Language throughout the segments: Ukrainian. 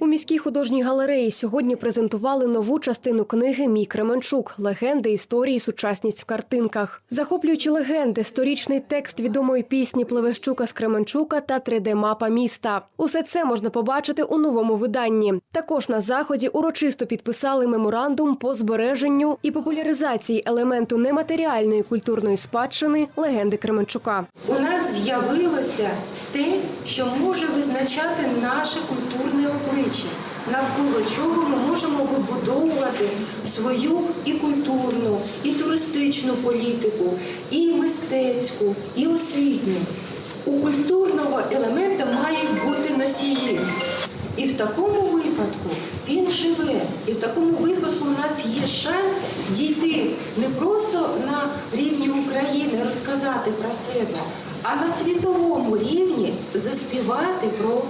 У міській художній галереї сьогодні презентували нову частину книги Мій Кременчук легенди історії, сучасність в картинках. Захоплюючи легенди, сторічний текст відомої пісні Плевещука з Кременчука та 3D-мапа міста. Усе це можна побачити у новому виданні. Також на заході урочисто підписали меморандум по збереженню і популяризації елементу нематеріальної культурної спадщини легенди Кременчука. З'явилося те, що може визначати наше культурне обличчя, навколо чого ми можемо вибудовувати свою і культурну, і туристичну політику, і мистецьку, і освітню. У культурного елемента мають бути носії. І в такому живе. І в такому випадку у нас є шанс дійти не просто на рівні України, розказати про себе, а на світовому рівні заспівати про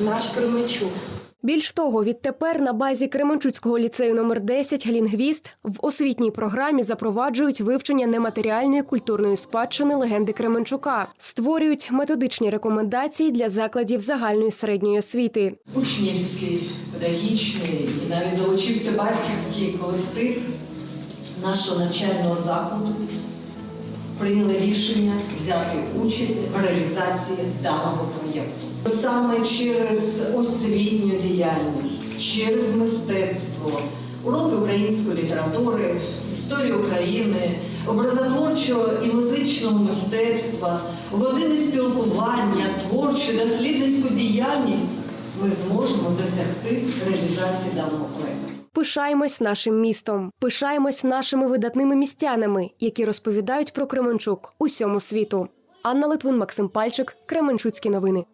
наш Кременчук. Більш того, відтепер на базі Кременчуцького ліцею номер 10 «Лінгвіст» в освітній програмі запроваджують вивчення нематеріальної культурної спадщини легенди Кременчука, створюють методичні рекомендації для закладів загальної середньої освіти. учнівський, педагогічний і навіть долучився батьківський колектив нашого навчального закладу. Прийняли рішення взяти участь в реалізації даного проєкту. Саме через освітню діяльність, через мистецтво, уроки української літератури, історії України, образотворчого і музичного мистецтва, години спілкування, творчу, дослідницьку діяльність ми зможемо досягти реалізації даного проєкту. Пишаємось нашим містом, пишаємось нашими видатними містянами, які розповідають про Кременчук усьому світу. Анна Литвин, Максим Пальчик, Кременчуцькі новини.